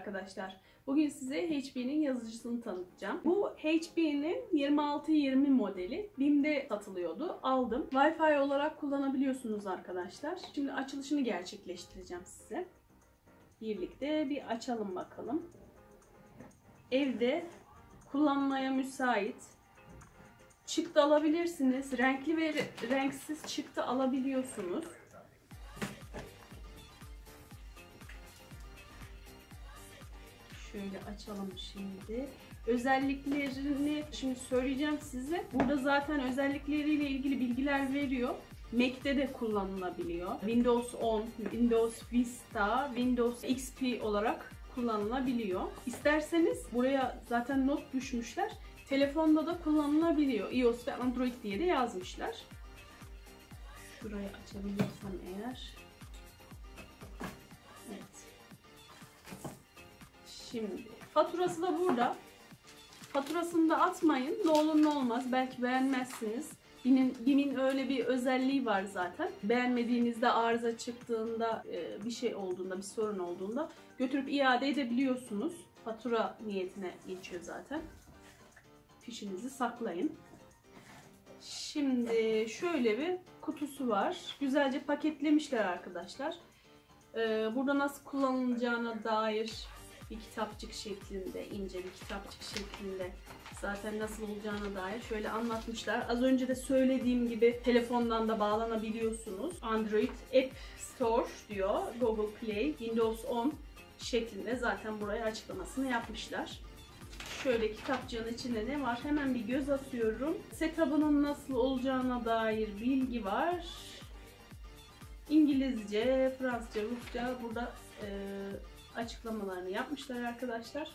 arkadaşlar. Bugün size HP'nin yazıcısını tanıtacağım. Bu HP'nin 2620 modeli. BİM'de satılıyordu. Aldım. Wi-Fi olarak kullanabiliyorsunuz arkadaşlar. Şimdi açılışını gerçekleştireceğim size. Birlikte bir açalım bakalım. Evde kullanmaya müsait. Çıktı alabilirsiniz. Renkli ve renksiz çıktı alabiliyorsunuz. Şöyle açalım şimdi. Özelliklerini şimdi söyleyeceğim size. Burada zaten özellikleriyle ilgili bilgiler veriyor. Mac'te de kullanılabiliyor. Windows 10, Windows Vista, Windows XP olarak kullanılabiliyor. İsterseniz buraya zaten not düşmüşler. Telefonda da kullanılabiliyor. iOS ve Android diye de yazmışlar. Şurayı açabilirsem eğer. Evet. Şimdi faturası da burada. Faturasını da atmayın. Ne olur ne olmaz. Belki beğenmezsiniz. BİM'in, BİM'in öyle bir özelliği var zaten. Beğenmediğinizde arıza çıktığında, e, bir şey olduğunda, bir sorun olduğunda götürüp iade edebiliyorsunuz. Fatura niyetine geçiyor zaten. Fişinizi saklayın. Şimdi şöyle bir kutusu var. Güzelce paketlemişler arkadaşlar. E, burada nasıl kullanılacağına dair bir kitapçık şeklinde, ince bir kitapçık şeklinde zaten nasıl olacağına dair şöyle anlatmışlar. Az önce de söylediğim gibi telefondan da bağlanabiliyorsunuz. Android App Store diyor, Google Play, Windows 10 şeklinde zaten buraya açıklamasını yapmışlar. Şöyle kitapçığın içinde ne var? Hemen bir göz atıyorum. Setup'ının nasıl olacağına dair bilgi var. İngilizce, Fransızca, Rusça burada e, açıklamalarını yapmışlar arkadaşlar.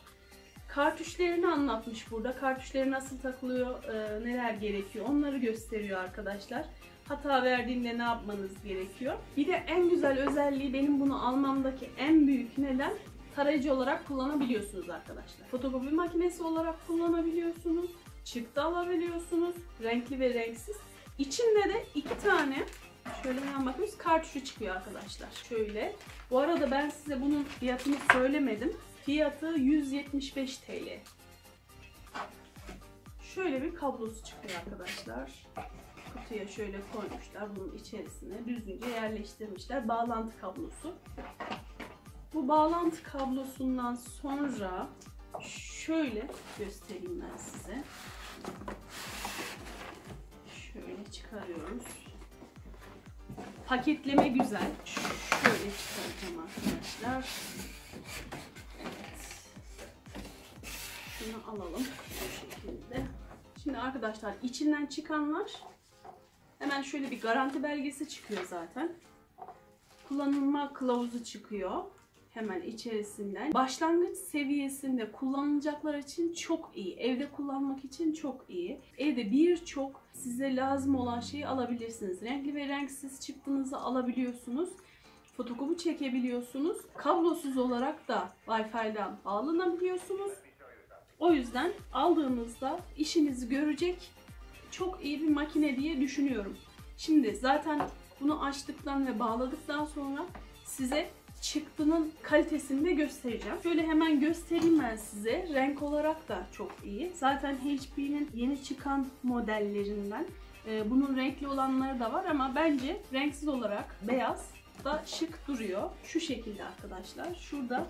Kartuşlarını anlatmış burada. Kartuşları nasıl takılıyor, e, neler gerekiyor onları gösteriyor arkadaşlar. Hata verdiğinde ne yapmanız gerekiyor. Bir de en güzel özelliği benim bunu almamdaki en büyük neden tarayıcı olarak kullanabiliyorsunuz arkadaşlar. Fotokopi makinesi olarak kullanabiliyorsunuz. Çıktı alabiliyorsunuz. Renkli ve renksiz. İçinde de iki tane Şöyle hemen bakıyoruz. Kartuşu çıkıyor arkadaşlar. Şöyle. Bu arada ben size bunun fiyatını söylemedim. Fiyatı 175 TL. Şöyle bir kablosu çıkıyor arkadaşlar. Kutuya şöyle koymuşlar. Bunun içerisine düzgünce yerleştirmişler. Bağlantı kablosu. Bu bağlantı kablosundan sonra şöyle göstereyim ben size. Şöyle çıkarıyoruz. Paketleme güzel. Şöyle çıkartacağım arkadaşlar. Evet. Şunu alalım bu şekilde. Şimdi arkadaşlar içinden çıkanlar hemen şöyle bir garanti belgesi çıkıyor zaten. Kullanılma kılavuzu çıkıyor hemen içerisinden. Başlangıç seviyesinde kullanılacaklar için çok iyi. Evde kullanmak için çok iyi. Evde birçok size lazım olan şeyi alabilirsiniz. Renkli ve renksiz çıktığınızı alabiliyorsunuz. Fotokopi çekebiliyorsunuz. Kablosuz olarak da Wi-Fi'den bağlanabiliyorsunuz. O yüzden aldığınızda işinizi görecek çok iyi bir makine diye düşünüyorum. Şimdi zaten bunu açtıktan ve bağladıktan sonra size çıktının kalitesini de göstereceğim. Şöyle hemen göstereyim ben size. Renk olarak da çok iyi. Zaten HP'nin yeni çıkan modellerinden e, bunun renkli olanları da var ama bence renksiz olarak beyaz da şık duruyor. Şu şekilde arkadaşlar. Şurada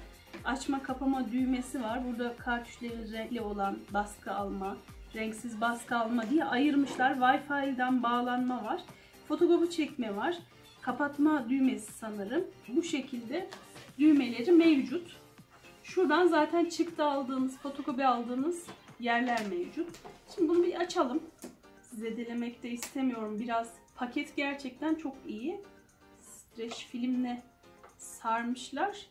açma kapama düğmesi var. Burada kartuşları renkli olan baskı alma, renksiz baskı alma diye ayırmışlar. Wi-Fi'den bağlanma var. Fotokopi çekme var kapatma düğmesi sanırım. Bu şekilde düğmeleri mevcut. Şuradan zaten çıktı aldığınız, fotokopi aldığınız yerler mevcut. Şimdi bunu bir açalım. Size delemek de istemiyorum. Biraz paket gerçekten çok iyi. Streç filmle sarmışlar.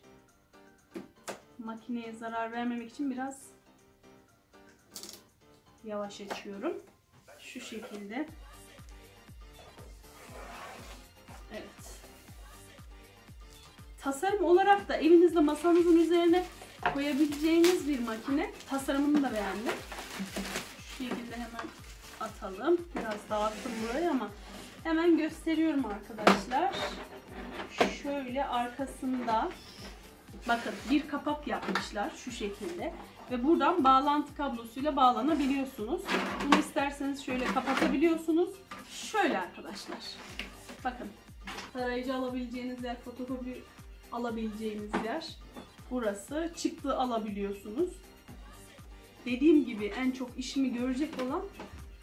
Makineye zarar vermemek için biraz yavaş açıyorum. Şu şekilde. Tasarım olarak da evinizde masanızın üzerine koyabileceğiniz bir makine. Tasarımını da beğendim. Şu şekilde hemen atalım. Biraz dağıttım burayı ama hemen gösteriyorum arkadaşlar. Şöyle arkasında Bakın bir kapak yapmışlar şu şekilde. Ve buradan bağlantı kablosuyla bağlanabiliyorsunuz. Bunu isterseniz şöyle kapatabiliyorsunuz. Şöyle arkadaşlar. Bakın tarayıcı alabileceğiniz yer, fotokopi alabileceğiniz yer. Burası. Çıktı alabiliyorsunuz. Dediğim gibi en çok işimi görecek olan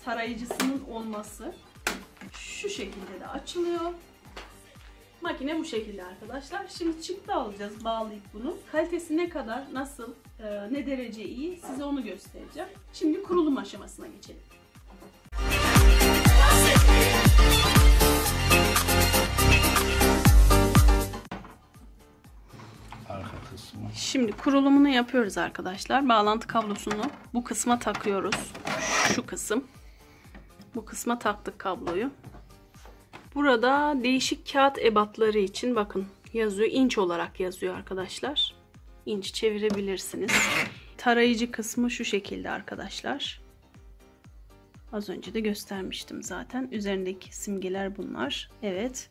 tarayıcısının olması. Şu şekilde de açılıyor. Makine bu şekilde arkadaşlar. Şimdi çıktı alacağız bağlayıp bunu. Kalitesi ne kadar, nasıl, e, ne derece iyi size onu göstereceğim. Şimdi kurulum aşamasına geçelim. Şimdi kurulumunu yapıyoruz arkadaşlar. Bağlantı kablosunu bu kısma takıyoruz. Şu kısım. Bu kısma taktık kabloyu. Burada değişik kağıt ebatları için bakın yazıyor. inç olarak yazıyor arkadaşlar. İnç çevirebilirsiniz. Tarayıcı kısmı şu şekilde arkadaşlar. Az önce de göstermiştim zaten. Üzerindeki simgeler bunlar. Evet.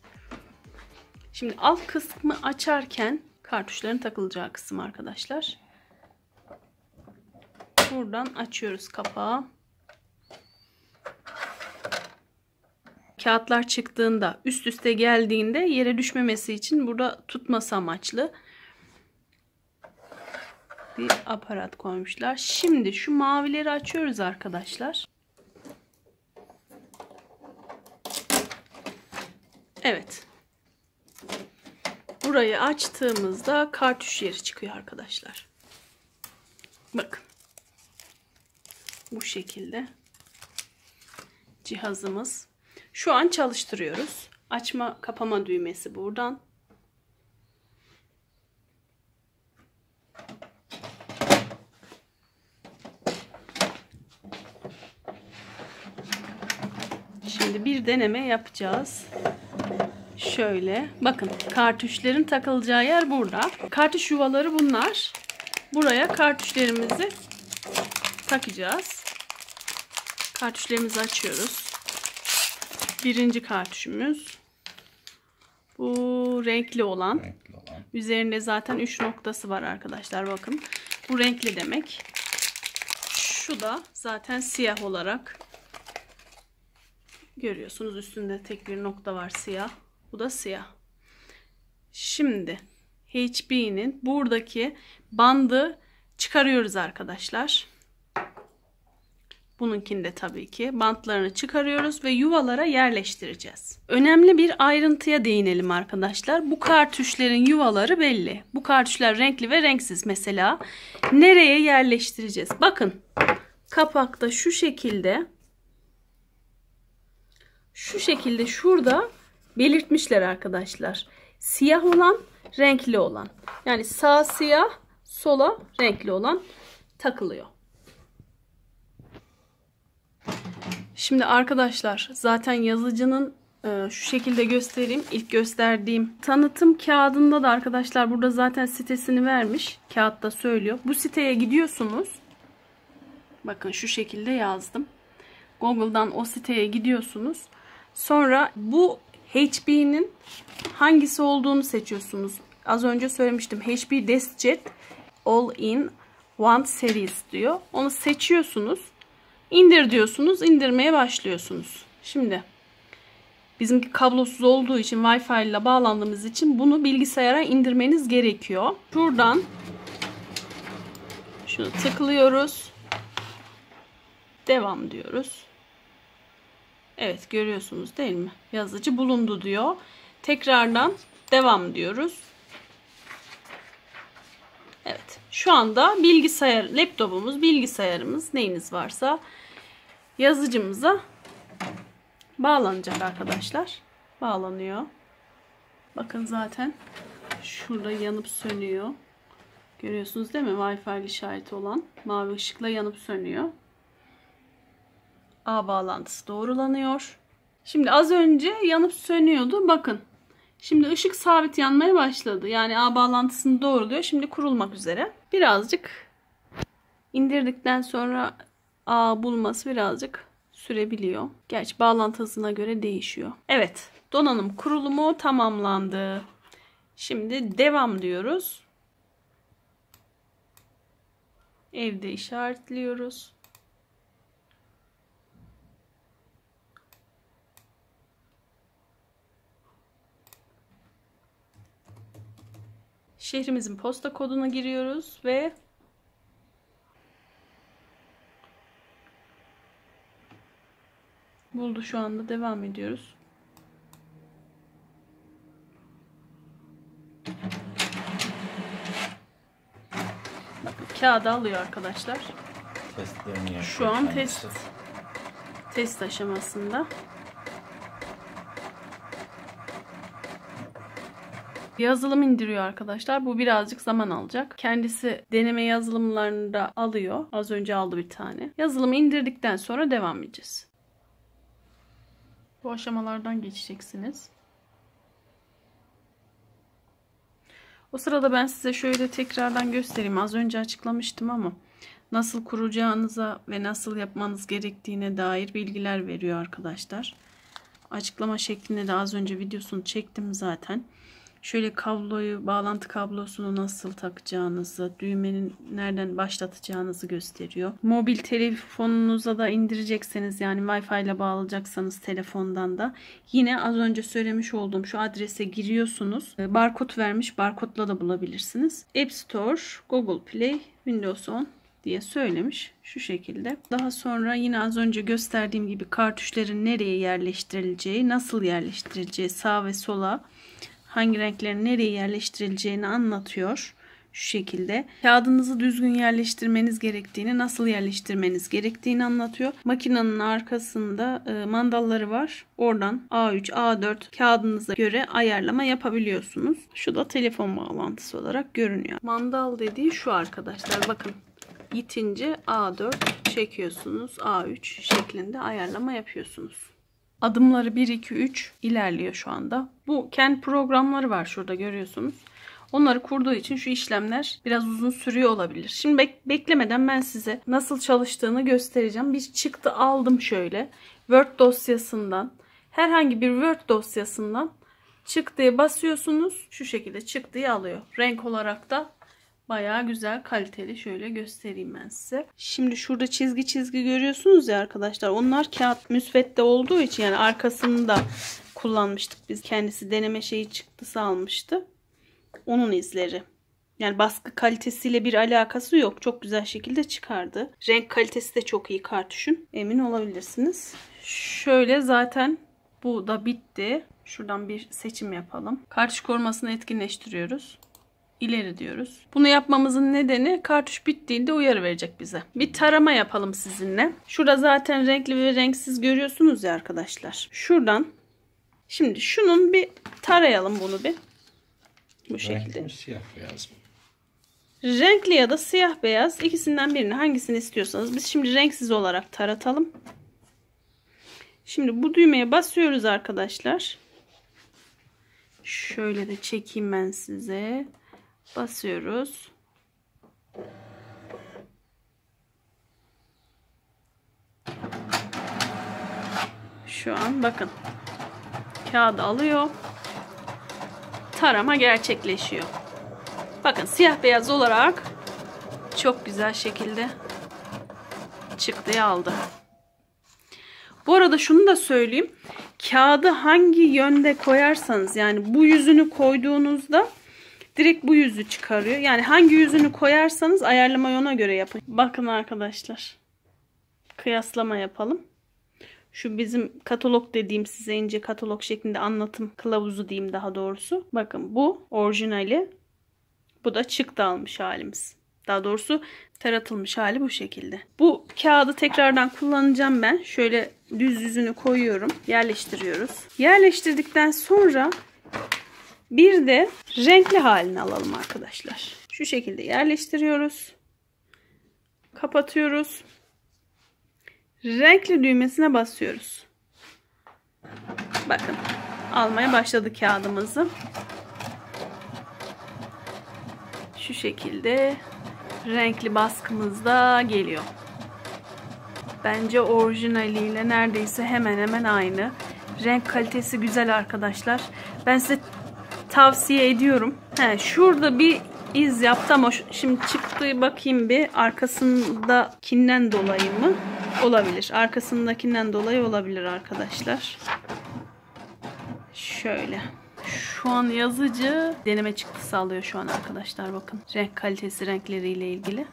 Şimdi alt kısmı açarken kartuşların takılacağı kısım arkadaşlar. Buradan açıyoruz kapağı. Kağıtlar çıktığında üst üste geldiğinde yere düşmemesi için burada tutması amaçlı bir aparat koymuşlar. Şimdi şu mavileri açıyoruz arkadaşlar. Evet. Burayı açtığımızda kartuş yeri çıkıyor arkadaşlar. Bakın. Bu şekilde cihazımız. Şu an çalıştırıyoruz. Açma kapama düğmesi buradan. Şimdi bir deneme yapacağız. Şöyle bakın kartuşların takılacağı yer burada. Kartuş yuvaları bunlar. Buraya kartuşlarımızı takacağız. Kartuşlarımızı açıyoruz. Birinci kartuşumuz. Bu renkli olan. Renkli olan. Üzerinde zaten 3 noktası var arkadaşlar bakın. Bu renkli demek. Şu da zaten siyah olarak görüyorsunuz. Üstünde tek bir nokta var siyah. Bu da siyah. Şimdi HB'nin buradaki bandı çıkarıyoruz arkadaşlar. Bununkini de tabii ki bantlarını çıkarıyoruz ve yuvalara yerleştireceğiz. Önemli bir ayrıntıya değinelim arkadaşlar. Bu kartuşların yuvaları belli. Bu kartuşlar renkli ve renksiz mesela. Nereye yerleştireceğiz? Bakın kapakta şu şekilde şu şekilde şurada belirtmişler arkadaşlar. Siyah olan, renkli olan. Yani sağ siyah, sola renkli olan takılıyor. Şimdi arkadaşlar zaten yazıcının e, şu şekilde göstereyim. İlk gösterdiğim tanıtım kağıdında da arkadaşlar burada zaten sitesini vermiş. Kağıtta söylüyor. Bu siteye gidiyorsunuz. Bakın şu şekilde yazdım. Google'dan o siteye gidiyorsunuz. Sonra bu HP'nin hangisi olduğunu seçiyorsunuz. Az önce söylemiştim. HP DeskJet All in One Series diyor. Onu seçiyorsunuz. İndir diyorsunuz. indirmeye başlıyorsunuz. Şimdi bizimki kablosuz olduğu için Wi-Fi ile bağlandığımız için bunu bilgisayara indirmeniz gerekiyor. Şuradan şunu tıklıyoruz. Devam diyoruz. Evet görüyorsunuz değil mi? Yazıcı bulundu diyor. Tekrardan devam diyoruz. Evet. Şu anda bilgisayar, laptopumuz, bilgisayarımız neyiniz varsa yazıcımıza bağlanacak arkadaşlar. Bağlanıyor. Bakın zaten şurada yanıp sönüyor. Görüyorsunuz değil mi? Wi-Fi işareti olan mavi ışıkla yanıp sönüyor. A bağlantısı doğrulanıyor. Şimdi az önce yanıp sönüyordu. Bakın. Şimdi ışık sabit yanmaya başladı. Yani A bağlantısını doğruluyor. Şimdi kurulmak üzere. Birazcık indirdikten sonra A bulması birazcık sürebiliyor. Gerçi bağlantı hızına göre değişiyor. Evet. Donanım kurulumu tamamlandı. Şimdi devam diyoruz. Evde işaretliyoruz. Şehrimizin posta kodunu giriyoruz ve buldu şu anda devam ediyoruz. Kağıdı alıyor arkadaşlar. Testlerini yapıyor Şu an test test aşamasında. Yazılım indiriyor arkadaşlar. Bu birazcık zaman alacak. Kendisi deneme yazılımlarını da alıyor. Az önce aldı bir tane. Yazılımı indirdikten sonra devam edeceğiz. Bu aşamalardan geçeceksiniz. O sırada ben size şöyle tekrardan göstereyim. Az önce açıklamıştım ama nasıl kuracağınıza ve nasıl yapmanız gerektiğine dair bilgiler veriyor arkadaşlar. Açıklama şeklinde de az önce videosunu çektim zaten. Şöyle kabloyu, bağlantı kablosunu nasıl takacağınızı, düğmenin nereden başlatacağınızı gösteriyor. Mobil telefonunuza da indirecekseniz yani Wi-Fi ile bağlayacaksanız telefondan da yine az önce söylemiş olduğum şu adrese giriyorsunuz. Ee, Barkod vermiş, barkodla da bulabilirsiniz. App Store, Google Play, Windows 10 diye söylemiş. Şu şekilde. Daha sonra yine az önce gösterdiğim gibi kartuşların nereye yerleştirileceği, nasıl yerleştirileceği sağ ve sola hangi renklerin nereye yerleştirileceğini anlatıyor. Şu şekilde. Kağıdınızı düzgün yerleştirmeniz gerektiğini, nasıl yerleştirmeniz gerektiğini anlatıyor. Makinenin arkasında e, mandalları var. Oradan A3, A4 kağıdınıza göre ayarlama yapabiliyorsunuz. Şu da telefon bağlantısı olarak görünüyor. Mandal dediği şu arkadaşlar. Bakın yitince A4 çekiyorsunuz. A3 şeklinde ayarlama yapıyorsunuz. Adımları 1, 2, 3 ilerliyor şu anda. Bu kendi programları var şurada görüyorsunuz. Onları kurduğu için şu işlemler biraz uzun sürüyor olabilir. Şimdi bek- beklemeden ben size nasıl çalıştığını göstereceğim. Bir çıktı aldım şöyle. Word dosyasından. Herhangi bir Word dosyasından çıktıya basıyorsunuz. Şu şekilde çıktıyı alıyor. Renk olarak da Bayağı güzel kaliteli şöyle göstereyim ben size. Şimdi şurada çizgi çizgi görüyorsunuz ya arkadaşlar. Onlar kağıt müsvedde olduğu için yani arkasını da kullanmıştık biz. Kendisi deneme şeyi çıktısı almıştı. Onun izleri. Yani baskı kalitesiyle bir alakası yok. Çok güzel şekilde çıkardı. Renk kalitesi de çok iyi kartuşun. Emin olabilirsiniz. Şöyle zaten bu da bitti. Şuradan bir seçim yapalım. Kartuş korumasını etkinleştiriyoruz ileri diyoruz. Bunu yapmamızın nedeni kartuş bittiğinde uyarı verecek bize. Bir tarama yapalım sizinle. Şurada zaten renkli ve renksiz görüyorsunuz ya arkadaşlar. Şuradan şimdi şunun bir tarayalım bunu bir. Bu şekilde. Renkli siyah beyaz mı? Renkli ya da siyah beyaz ikisinden birini hangisini istiyorsanız biz şimdi renksiz olarak taratalım. Şimdi bu düğmeye basıyoruz arkadaşlar. Şöyle de çekeyim ben size basıyoruz. Şu an bakın kağıdı alıyor. Tarama gerçekleşiyor. Bakın siyah beyaz olarak çok güzel şekilde çıktıyı aldı. Bu arada şunu da söyleyeyim. Kağıdı hangi yönde koyarsanız yani bu yüzünü koyduğunuzda direkt bu yüzü çıkarıyor. Yani hangi yüzünü koyarsanız ayarlamayı ona göre yapın. Bakın arkadaşlar. Kıyaslama yapalım. Şu bizim katalog dediğim size ince katalog şeklinde anlatım kılavuzu diyeyim daha doğrusu. Bakın bu orijinali. Bu da çıktı almış halimiz. Daha doğrusu taratılmış hali bu şekilde. Bu kağıdı tekrardan kullanacağım ben. Şöyle düz yüzünü koyuyorum. Yerleştiriyoruz. Yerleştirdikten sonra bir de renkli halini alalım arkadaşlar. Şu şekilde yerleştiriyoruz. Kapatıyoruz. Renkli düğmesine basıyoruz. Bakın almaya başladı kağıdımızı. Şu şekilde renkli baskımız da geliyor. Bence orijinaliyle neredeyse hemen hemen aynı. Renk kalitesi güzel arkadaşlar. Ben size tavsiye ediyorum. He, şurada bir iz yaptı ama şimdi çıktı bakayım bir arkasındakinden dolayı mı? Olabilir. Arkasındakinden dolayı olabilir arkadaşlar. Şöyle. Şu an yazıcı deneme çıktısı alıyor şu an arkadaşlar bakın. Renk kalitesi renkleriyle ilgili.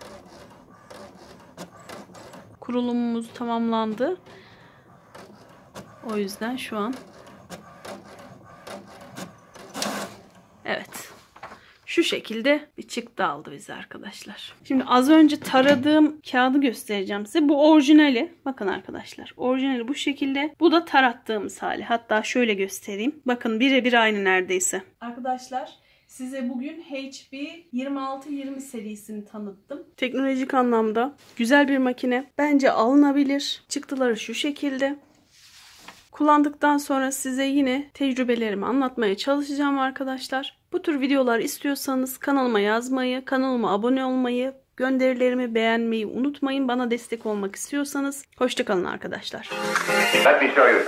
Kurulumumuz tamamlandı. O yüzden şu an Evet. Şu şekilde bir çıktı aldı bize arkadaşlar. Şimdi az önce taradığım kağıdı göstereceğim size. Bu orijinali. Bakın arkadaşlar. Orijinali bu şekilde. Bu da tarattığımız hali. Hatta şöyle göstereyim. Bakın birebir aynı neredeyse. Arkadaşlar size bugün HP 2620 serisini tanıttım. Teknolojik anlamda güzel bir makine. Bence alınabilir. Çıktıları şu şekilde. Kullandıktan sonra size yine tecrübelerimi anlatmaya çalışacağım arkadaşlar. Bu tür videolar istiyorsanız kanalıma yazmayı, kanalıma abone olmayı, gönderilerimi beğenmeyi unutmayın. Bana destek olmak istiyorsanız hoşçakalın arkadaşlar. Let me show you.